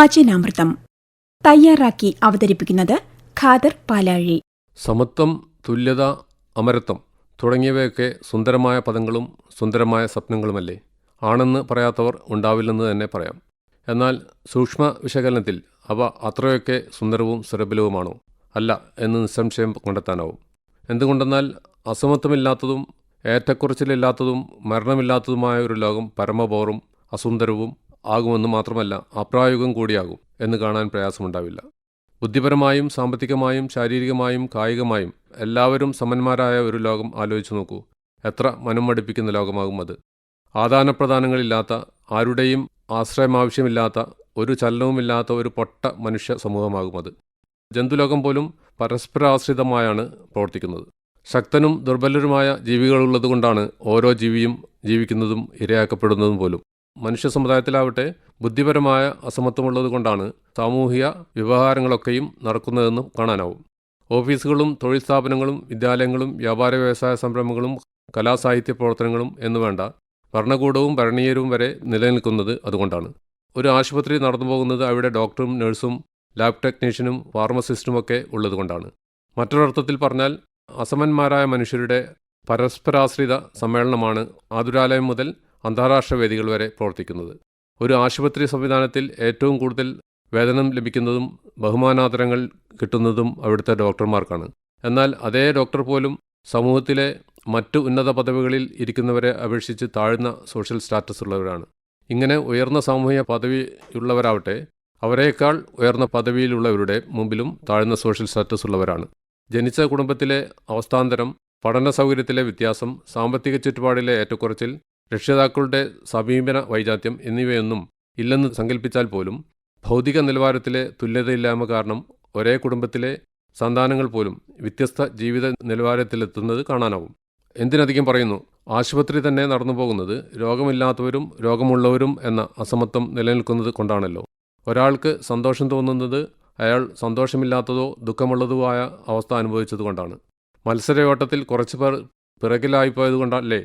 വചനാമൃതം തയ്യാറാക്കി അവതരിപ്പിക്കുന്നത് ഖാദർ പാലാഴി. സമത്വം തുല്യത അമരത്വം തുടങ്ങിയവയൊക്കെ സുന്ദരമായ പദങ്ങളും സുന്ദരമായ സ്വപ്നങ്ങളുമല്ലേ? ആണെന്ന് പറയാത്തവർ ഉണ്ടാവില്ലെന്ന് തന്നെ പറയാം. എന്നാൽ സൂക്ഷ്മ വിശകലനത്തിൽ അവ അത്രയൊക്കെ സുന്ദരവും സുരബലവുമാണോ അല്ല എന്ന് നിസ്സംശയം കണ്ടെത്താനാവും. എന്തുകൊണ്ടെന്നാൽ അസമത്വമില്ലാത്തതും ഏറ്റക്കുറച്ചിലില്ലാത്തതും മരണമില്ലാത്തതുമായ ഒരു ലോകം പരമബോറും അസുന്ദരവും ആകുമെന്ന് മാത്രമല്ല അപ്രായോഗികം കൂടിയാകും എന്ന് കാണാൻ പ്രയാസമുണ്ടാവില്ല. ബുദ്ധിപരമായും സാമ്പത്തികമായും ശാരീരികമായും കായികമായും എല്ലാവരും സമന്മാരായ ഒരു ലോകം ആലോചിച്ചു നോക്കൂ. എത്ര മനം മടുപ്പിക്കുന്ന ലോകമാകും അത്. ആദാനപ്രദാനങ്ങളില്ലാത്ത ആരുടെയും ആശ്രയം ആവശ്യമില്ലാത്ത ഒരു ചലനവുമില്ലാത്ത ഒരു പൊട്ട മനുഷ്യ സമൂഹമാകും അത്. ജന്തുലോകം പോലും പരസ്പരാശ്രിതമായാണ് പ്രവർത്തിക്കുന്നത്. ശക്തനും ദുർബലരുമായ ജീവികളുള്ളതുകൊണ്ടാണ് ഓരോ ജീവിയും ജീവിക്കുന്നതും ഇരയാക്കപ്പെടുന്നതും പോലും. മനുഷ്യ സമുദായത്തിലാവട്ടെ ബുദ്ധിപരമായ അസമത്വമുള്ളതുകൊണ്ടാണ് സാമൂഹിക വ്യവഹാരങ്ങളൊക്കെയും നടക്കുന്നതെന്നും കാണാനാവും. ഓഫീസുകളും തൊഴിൽ സ്ഥാപനങ്ങളും വിദ്യാലയങ്ങളും വ്യാപാര വ്യവസായ സംരംഭങ്ങളും കലാസാഹിത്യ പ്രവർത്തനങ്ങളും എന്നുവേണ്ട ഭരണകൂടവും ഭരണീയരും വരെ നിലനിൽക്കുന്നത് അതുകൊണ്ടാണ്. ഒരു ആശുപത്രി നടന്നു പോകുന്നത് അവിടെ ഡോക്ടറും നഴ്സും ലാബ് ടെക്നീഷ്യനും ഫാർമസിസ്റ്റും ഒക്കെ ഉള്ളതുകൊണ്ടാണ് മറ്റൊരർത്ഥത്തിൽ പറഞ്ഞാൽ അസമന്മാരായ മനുഷ്യരുടെ പരസ്പരാശ്രിത സമ്മേളനമാണ് ആതുരാലയം മുതൽ അന്താരാഷ്ട്ര വേദികൾ വരെ പ്രവർത്തിക്കുന്നത്. ഒരു ആശുപത്രി സംവിധാനത്തിൽ ഏറ്റവും കൂടുതൽ വേതനം ലഭിക്കുന്നതും ബഹുമാനാദരങ്ങൾ കിട്ടുന്നതും അവിടുത്തെ ഡോക്ടർമാർക്കാണ്. എന്നാൽ അതേ ഡോക്ടർ പോലും സമൂഹത്തിലെ മറ്റു ഉന്നത പദവികളിൽ ഇരിക്കുന്നവരെ അപേക്ഷിച്ച് താഴ്ന്ന സോഷ്യൽ സ്റ്റാറ്റസ് ഉള്ളവരാണ് ഇങ്ങനെ ഉയർന്ന സാമൂഹിക പദവിയുള്ളവരാവട്ടെ അവരെക്കാൾ ഉയർന്ന പദവിയിലുള്ളവരുടെ മുമ്പിലും താഴ്ന്ന സോഷ്യൽ സ്റ്റാറ്റസ് ഉള്ളവരാണ് ജനിച്ച കുടുംബത്തിലെ അവസ്ഥാന്തരം പഠന സൗകര്യത്തിലെ വ്യത്യാസം സാമ്പത്തിക ചുറ്റുപാടിലെ ഏറ്റക്കുറച്ചിൽ രക്ഷിതാക്കളുടെ സമീപന വൈജാത്യം എന്നിവയൊന്നും ഇല്ലെന്ന് സങ്കല്പിച്ചാൽ പോലും ഭൗതിക നിലവാരത്തിലെ തുല്യതയില്ലായ്മ കാരണം ഒരേ കുടുംബത്തിലെ സന്താനങ്ങൾ പോലും വ്യത്യസ്ത ജീവിത നിലവാരത്തിലെത്തുന്നത് കാണാനാവും. എന്തിനധികം പറയുന്നു ആശുപത്രി തന്നെ നടന്നു പോകുന്നത് രോഗമില്ലാത്തവരും രോഗമുള്ളവരും എന്ന അസമത്വം നിലനിൽക്കുന്നത് കൊണ്ടാണല്ലോ. ഒരാൾക്ക് സന്തോഷം തോന്നുന്നത് അയാൾ സന്തോഷമില്ലാത്തതോ ദുഃഖമുള്ളതോ ആയ അവസ്ഥ അനുഭവിച്ചതുകൊണ്ടാണ് മത്സരയോട്ടത്തിൽ കുറച്ചു പേർ പിറകിലായിപ്പോയതുകൊണ്ടല്ലേ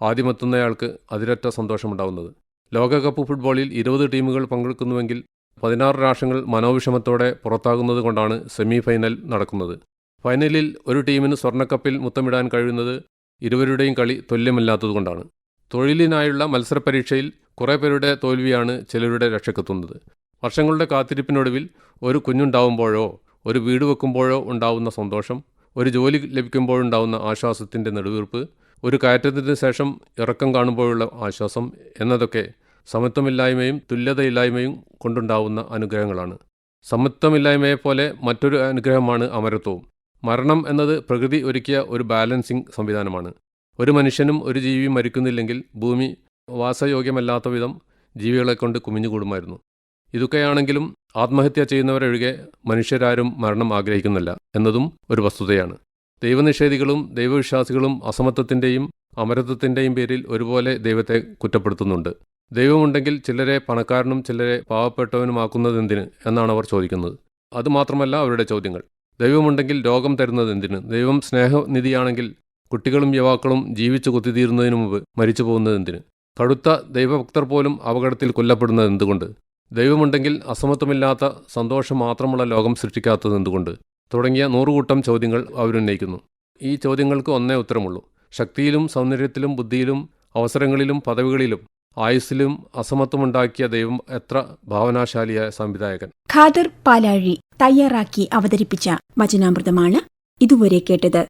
ആദ്യമെത്തുന്നയാൾക്ക് അതിരറ്റ സന്തോഷമുണ്ടാവുന്നത്. ലോകകപ്പ് ഫുട്ബോളിൽ ഇരുപത് ടീമുകൾ പങ്കെടുക്കുന്നുവെങ്കിൽ പതിനാറ് രാഷ്ട്രങ്ങൾ മനോവിഷമത്തോടെ പുറത്താകുന്നത് കൊണ്ടാണ് സെമി ഫൈനൽ നടക്കുന്നത്. ഫൈനലിൽ ഒരു ടീമിന് സ്വർണക്കപ്പിൽ മുത്തമിടാൻ കഴിയുന്നത് ഇരുവരുടെയും കളി തുല്യമല്ലാത്തതുകൊണ്ടാണ് തൊഴിലിനായുള്ള മത്സരപരീക്ഷയിൽ കുറേ പേരുടെ തോൽവിയാണ് ചിലരുടെ രക്ഷക്കെത്തുന്നത്. വർഷങ്ങളുടെ കാത്തിരിപ്പിനൊടുവിൽ ഒരു കുഞ്ഞുണ്ടാവുമ്പോഴോ ഒരു വീട് വെക്കുമ്പോഴോ ഉണ്ടാവുന്ന സന്തോഷം ഒരു ജോലി ലഭിക്കുമ്പോഴുണ്ടാവുന്ന ആശ്വാസത്തിന്റെ നെടുവീർപ്പ് ഒരു കയറ്റത്തിന് ശേഷം ഇറക്കം കാണുമ്പോഴുള്ള ആശ്വാസം എന്നതൊക്കെ സമത്വമില്ലായ്മയും തുല്യതയില്ലായ്മയും കൊണ്ടുണ്ടാവുന്ന അനുഗ്രഹങ്ങളാണ്. സമത്വമില്ലായ്മയെപ്പോലെ മറ്റൊരു അനുഗ്രഹമാണ് അമരത്വവും. മരണം എന്നത് പ്രകൃതി ഒരുക്കിയ ഒരു ബാലൻസിംഗ് സംവിധാനമാണ്. ഒരു മനുഷ്യനും ഒരു ജീവിയും മരിക്കുന്നില്ലെങ്കിൽ ഭൂമി വാസയോഗ്യമല്ലാത്ത വിധം ജീവികളെ കൊണ്ട് കുമിഞ്ഞുകൂടുമായിരുന്നു. ഇതൊക്കെയാണെങ്കിലും ആത്മഹത്യ ചെയ്യുന്നവരൊഴികെ മനുഷ്യരാരും മരണം ആഗ്രഹിക്കുന്നില്ല എന്നതും ഒരു വസ്തുതയാണ്. ദൈവനിഷേധികളും ദൈവവിശ്വാസികളും അസമത്വത്തിന്റെയും അമരത്വത്തിന്റെയും പേരിൽ ഒരുപോലെ ദൈവത്തെ കുറ്റപ്പെടുത്തുന്നുണ്ട്. ദൈവമുണ്ടെങ്കിൽ ചിലരെ പണക്കാരനും ചിലരെ പാവപ്പെട്ടവനുമാക്കുന്നതെന്തിന് എന്നാണ് അവർ ചോദിക്കുന്നത്. അതുമാത്രമല്ല അവരുടെ ചോദ്യങ്ങൾ. ദൈവമുണ്ടെങ്കിൽ രോഗം തരുന്നത് എന്തിന് ദൈവം സ്നേഹനിധിയാണെങ്കിൽ കുട്ടികളും യുവാക്കളും ജീവിച്ചു കുത്തിത്തീരുന്നതിന് മുമ്പ് മരിച്ചു പോകുന്നത് എന്തിന് കടുത്ത ദൈവഭക്തർ പോലും അപകടത്തിൽ കൊല്ലപ്പെടുന്നത് എന്തുകൊണ്ട് ദൈവമുണ്ടെങ്കിൽ അസമത്വമില്ലാത്ത സന്തോഷം മാത്രമുള്ള ലോകം സൃഷ്ടിക്കാത്തത് എന്തുകൊണ്ട് തുടങ്ങിയ നൂറുകൂട്ടം ചോദ്യങ്ങൾ അവരുന്നയിക്കുന്നു. ഈ ചോദ്യങ്ങൾക്ക് ഒന്നേ ഉത്തരമുള്ളൂ. ശക്തിയിലും സൗന്ദര്യത്തിലും ബുദ്ധിയിലും അവസരങ്ങളിലും പദവികളിലും ആയുസ്സിലും അസമത്വമുണ്ടാക്കിയ ദൈവം എത്ര ഭാവനാശാലിയായ സംവിധായകൻ. ഖാദർ പാലാഴി തയ്യാറാക്കി അവതരിപ്പിച്ച വചനാമൃതമാണ് ഇതുവരെ കേട്ടത്.